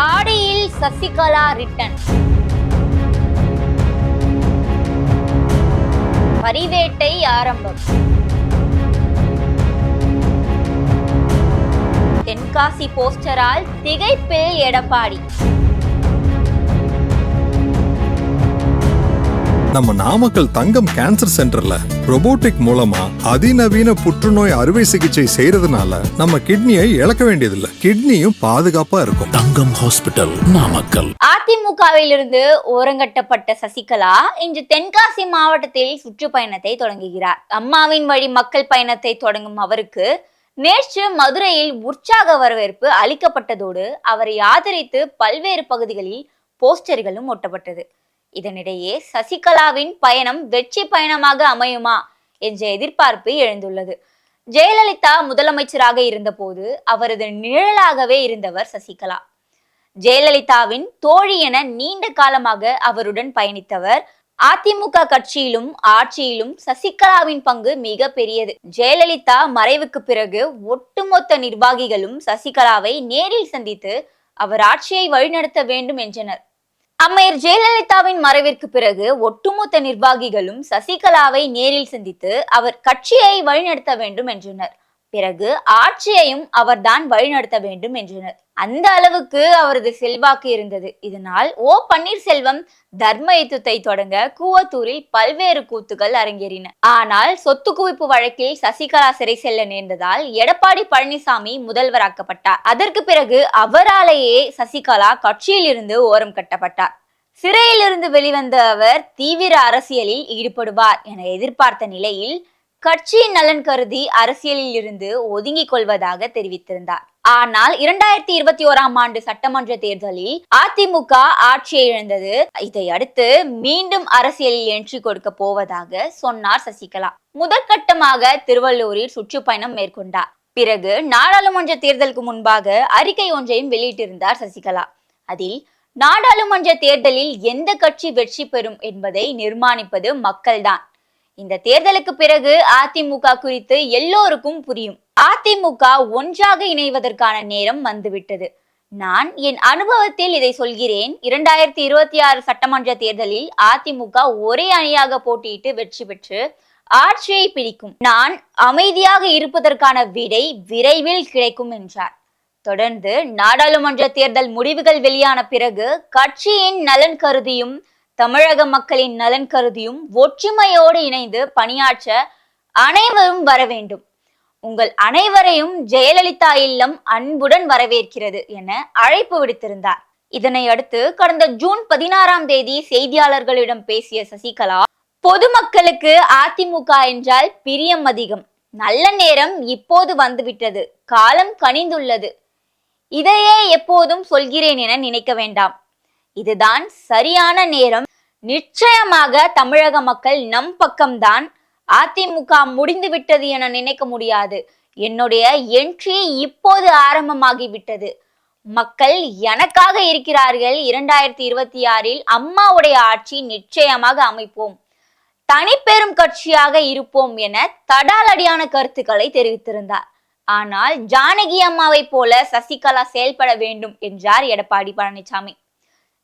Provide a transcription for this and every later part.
ஆடியில் சசிகலா ரிட்டன். பரிவேட்டை ஆரம்பம். தென்காசி போஸ்டரால் திகைப்பில் எடப்பாடி. நம்ம நாமக்கல் தங்கம் கேன்சர் சென்டர்ல robotic மூலமா அதிநவீன புற்றுநோய் அறுவை சிகிச்சை செய்யறதுனால நம்ம கிட்னியை இழக்க வேண்டியதில்லை. கிட்னியும் பாதுகாப்பா இருக்கும். தங்கம் ஹாஸ்பிட்டல் நாமக்கல். அதிமுகவில் இருந்து ஓரங்கட்டப்பட்ட சசிகலா இன்று தென்காசி மாவட்டத்தில் சுற்றுப்பயணத்தை தொடங்குகிறார். அம்மாவின் வழி மக்கள் பயணத்தை தொடங்கும் அவருக்கு நேற்று மதுரையில் உற்சாக வரவேற்பு அளிக்கப்பட்டதோடு அவரை ஆதரித்து பல்வேறு பகுதிகளில் போஸ்டர்களும் ஒட்டப்பட்டது. இதனிடையே சசிகலாவின் பயணம் வெற்றி பயணமாக அமையுமா என்ற எதிர்பார்ப்பு எழுந்துள்ளது. ஜெயலலிதா முதலமைச்சராக இருந்தபோது அவரது நிழலாகவே இருந்தவர் சசிகலா. ஜெயலலிதாவின் தோழி என நீண்ட காலமாக அவருடன் பயணித்தவர் அதிமுக கட்சியிலும் ஆட்சியிலும் சசிகலாவின் பங்கு மிக பெரியது ஜெயலலிதா மறைவுக்கு பிறகு ஒட்டுமொத்த நிர்வாகிகளும் சசிகலாவை நேரில் சந்தித்து அவர் ஆட்சியை வழிநடத்த வேண்டும் என்றனர். அம்மையர் ஜெயலலிதாவின் மறைவிற்கு பிறகு ஒட்டுமொத்த நிர்வாகிகளும் சசிகலாவை நேரில் சந்தித்து அவர் கட்சியை வழிநடத்த வேண்டும் என்றனர். பிறகு ஆட்சியையும் அவர்தான் வழிநடத்த வேண்டும் என்றனர். அந்த அளவுக்கு அவரது செல்வாக்கு இருந்தது. இதனால் ஓ பன்னீர்செல்வம் தர்ம யுத்தத்தை தொடங்க கூவத்தூரில் பல்வேறு கூத்துகள் அரங்கேறின. ஆனால் சொத்து குவிப்பு வழக்கில் சசிகலா சிறை செல்ல நேர்ந்ததால் எடப்பாடி பழனிசாமி முதல்வராக்கப்பட்டார். அதற்கு பிறகு அவராலேயே சசிகலா கட்சியில் இருந்து ஓரம் கட்டப்பட்டார். சிறையிலிருந்து வெளிவந்த அவர் தீவிர அரசியலில் ஈடுபடுவார் என எதிர்பார்த்த நிலையில் கட்சியின் நலன் கருதி அரசியலில் இருந்து ஒதுங்கிக் கொள்வதாக தெரிவித்திருந்தார். ஆனால் இரண்டாயிரத்தி இருபத்தி ஓராம் ஆண்டு சட்டமன்ற தேர்தலில் அதிமுக ஆட்சியை இழந்தது. இதை அடுத்து மீண்டும் அரசியலில் என்ட்ரி கொடுக்க போவதாக சொன்னார் சசிகலா. முதற்கட்டமாக திருவள்ளூரில் சுற்றுப்பயணம் மேற்கொண்டார். பிறகு நாடாளுமன்ற தேர்தலுக்கு முன்பாக அறிக்கை ஒன்றையும் வெளியிட்டிருந்தார் சசிகலா. அதில் நாடாளுமன்ற தேர்தலில் எந்த கட்சி வெற்றி பெறும் என்பதை நிர்மாணிப்பது மக்கள்தான். இந்த தேர்தலுக்கு பிறகு அதிமுக குறித்து எல்லோருக்கும் புரியும். அதிமுக ஒன்றாக இணைவதற்கான நேரம் வந்துவிட்டது. நான் என் அனுபவத்தில் இதை சொல்கிறேன். இரண்டாயிரத்தி இருபத்தி ஆறு சட்டமன்ற தேர்தலில் அதிமுக ஒரே அணியாக போட்டியிட்டு வெற்றி பெற்று ஆட்சியை பிடிக்கும். நான் அமைதியாக இருப்பதற்கான விடை விரைவில் கிடைக்கும் என்றார். தொடர்ந்து நாடாளுமன்ற தேர்தல் முடிவுகள் வெளியான பிறகு கட்சியின் நலன் கருதியும் தமிழக மக்களின் நலன் கருதியும் ஒற்றுமையோடு இணைந்து பணியாற்ற அனைவரும் வர வேண்டும். உங்கள் அனைவரையும் ஜெயலலிதா இல்லம் அன்புடன் வரவேற்கிறது என அழைப்பு விடுத்திருந்தார். இதனை அடுத்து கடந்த ஜூன் பதினாறாம் தேதி செய்தியாளர்களிடம் பேசிய சசிகலா பொதுமக்களுக்கு அதிமுக என்றால் பிரியம் அதிகம். நல்ல நேரம் இப்போது வந்துவிட்டது. காலம் கனிந்துள்ளது. இதையே எப்போதும் சொல்கிறேன் என நினைக்க வேண்டாம். இதுதான் சரியான நேரம். நிச்சயமாக தமிழக மக்கள் நம் பக்கம்தான். அதிமுக முடிந்து விட்டது என நினைக்க முடியாது. என்னுடைய என்ட்ரி இப்போது ஆரம்பமாகிவிட்டது மக்கள் எனக்காக இருக்கிறார்கள். இரண்டாயிரத்தி இருபத்தி ஆறில் அம்மாவுடைய ஆட்சி நிச்சயமாக அமைப்போம். தனிப்பெரும் கட்சியாக இருப்போம் என தடாலடியான கருத்துக்களை தெரிவித்திருந்தார். ஆனால் ஜானகி அம்மாவை போல சசிகலா செயல்பட வேண்டும் என்றார் எடப்பாடி பழனிசாமி.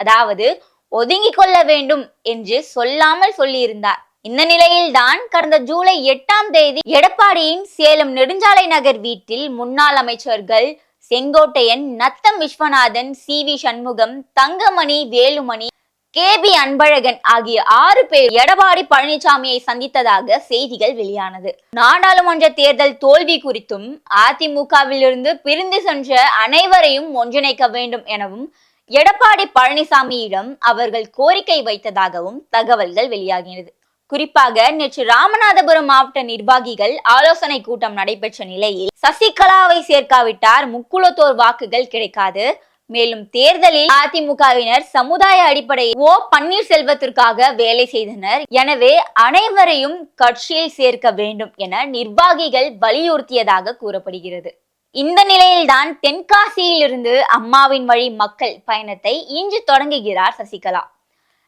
அதாவது ஒதுங்கிக் கொள்ள வேண்டும் என்று சொல்லாமல் சொல்லியிருந்தார். இந்த நிலையில்தான் கடந்த ஜூலை எட்டாம் தேதி எடப்பாடியின் சேலம் நெடுஞ்சாலை நகர் வீட்டில் முன்னாள் அமைச்சர்கள் Sengottaiyan Natham Viswanathan C V Shanmugam Thangamani Velumani K P Anbalagan ஆகிய ஆறு பேர் எடப்பாடி பழனிசாமியை சந்தித்ததாக செய்திகள் வெளியானது. நாடாளுமன்ற தேர்தல் தோல்வி குறித்தும் அதிமுகவிலிருந்து பிரிந்து சென்ற அனைவரையும் ஒன்றிணைக்க வேண்டும் எனவும் எடப்பாடி பழனிசாமியிடம் அவர்கள் கோரிக்கை வைத்ததாகவும் தகவல்கள் வெளியாகினது குறிப்பாக நேற்று ராமநாதபுரம் மாவட்ட நிர்வாகிகள் ஆலோசனை கூட்டம் நடைபெற்ற நிலையில் சசிகலாவை சேர்க்காவிட்டார் முக்குளத்தோர் வாக்குகள் கிடைக்காது. மேலும் தேர்தலில் அதிமுகவினர் சமுதாய அடிப்படையில் ஓ பன்னீர்செல்வத்திற்காக வேலை செய்தனர். எனவே அனைவரையும் கட்சியில் சேர்க்க வேண்டும் என நிர்வாகிகள் வலியுறுத்தியதாக கூறப்படுகிறது. இந்த நிலையில்தான் தென்காசியிலிருந்து அம்மாவின் வழி மக்கள் பயணத்தை இன்று தொடங்குகிறார் சசிகலா.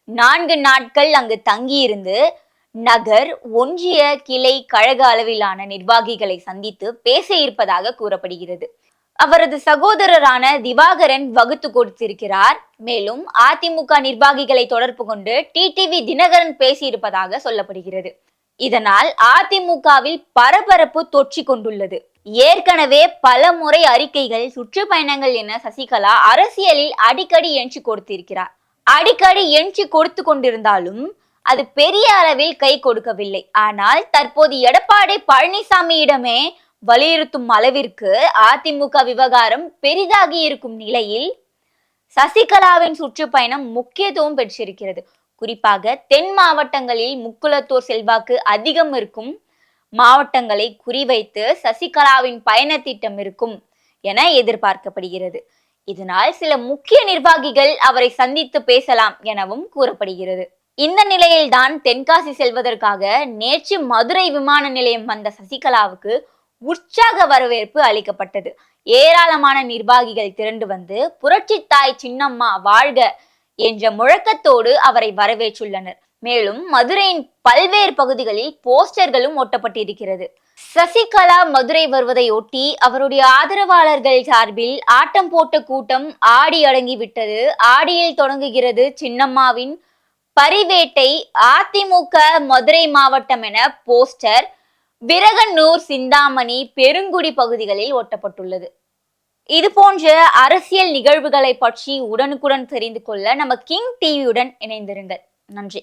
நான்கு நாட்கள் அங்கு தங்கியிருந்து நகர் ஒன்றிய கிளை கழக அளவிலான நிர்வாகிகளை சந்தித்து பேச இருப்பதாக கூறப்படுகிறது. அவரது சகோதரரான திவாகரன் வகுத்து கொடுத்திருக்கிறார். மேலும் அதிமுக நிர்வாகிகளை தொடர்பு கொண்டு டிடிவி தினகரன் பேசியிருப்பதாக சொல்லப்படுகிறது. இதனால் அதிமுகவில் பரபரப்பு தொற்றி கொண்டுள்ளது. ஏற்கனவே பல முறை அறிக்கைகள் சுற்றுப்பயணங்கள் என சசிகலா அரசியலில் அடிக்கடி எஞ்சி கொடுத்திருக்கிறார். அடிக்கடி எஞ்சி கொடுத்து கொண்டிருந்தாலும் அது பெரிய அளவில் கை கொடுக்கவில்லை. ஆனால் தற்போது எடப்பாடி பழனிசாமியிடமே வலியுறுத்தும் அளவிற்கு அதிமுக விவகாரம் பெரிதாகி இருக்கும் நிலையில் சசிகலாவின் சுற்றுப்பயணம் முக்கியத்துவம் பெற்றிருக்கிறது. குறிப்பாக தென் மாவட்டங்களில் முக்குளத்தூர் செல்வாக்கு அதிகம் இருக்கும் மாவட்டங்களை குறிவைத்து சசிகலாவின் பயண திட்டம் இருக்கும் என எதிர்பார்க்கப்படுகிறது. இதனால் சில முக்கிய நிர்வாகிகள் அவரை சந்தித்து பேசலாம் எனவும் கூறப்படுகிறது. இந்த நிலையில்தான் தென்காசி செல்வதற்காக நேற்று மதுரை விமான நிலையம் வந்த சசிகலாவுக்கு உற்சாக வரவேற்பு அளிக்கப்பட்டது. ஏராளமான நிர்வாகிகள் திரண்டு வந்து புரட்சி தாய் சின்னம்மா வாழ்க என்ற முழக்கத்தோடு அவரை வரவேற்றுள்ளனர். மேலும் மதுரையின் பல்வேறு பகுதிகளில் போஸ்டர்களும் ஒட்டப்பட்டிருக்கிறது. சசிகலா மதுரை வருவதையொட்டி அவருடைய ஆதரவாளர்கள் சார்பில் ஆட்டம் போட்ட கூட்டம் ஆடி அடங்கி விட்டது ஆடியில் தொடங்குகிறது சின்னம்மாவின் பரிவேட்டை அதிமுக மதுரை மாவட்டம் என போஸ்டர் விரகனூர் சிந்தாமணி பெருங்குடி பகுதிகளில் ஒட்டப்பட்டுள்ளது. இது போன்ற அரசியல் நிகழ்வுகளை பற்றி உடனுக்குடன் தெரிந்து கொள்ள நம்ம கிங் டிவியுடன் இணைந்திருங்கள். நன்றி.